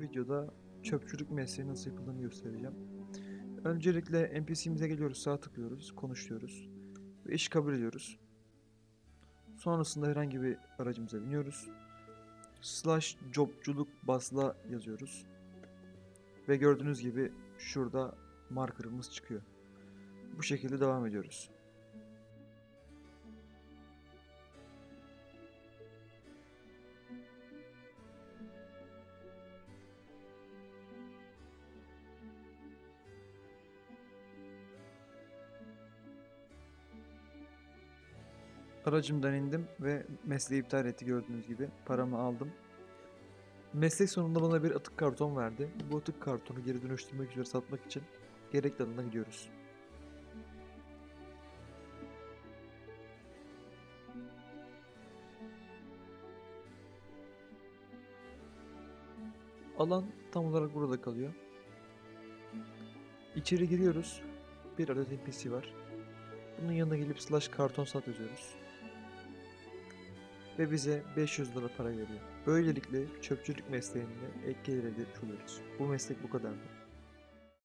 videoda çöpçülük mesleği nasıl yapıldığını göstereceğim. Öncelikle NPC'mize geliyoruz, sağ tıklıyoruz, konuş diyoruz ve iş kabul ediyoruz. Sonrasında herhangi bir aracımıza biniyoruz. Slash jobculuk basla yazıyoruz. Ve gördüğünüz gibi şurada markerımız çıkıyor. Bu şekilde devam ediyoruz. Aracımdan indim ve mesleği iptal etti gördüğünüz gibi. Paramı aldım. Meslek sonunda bana bir atık karton verdi. Bu atık kartonu geri dönüştürmek üzere satmak için gerekli alana gidiyoruz. Alan tam olarak burada kalıyor. İçeri giriyoruz. Bir adet NPC var. Bunun yanına gelip slash karton sat yazıyoruz. Ve bize 500 lira para veriyor. Böylelikle çöpçülük mesleğinde ek gelir elde oluyoruz. Bu meslek bu kadardı.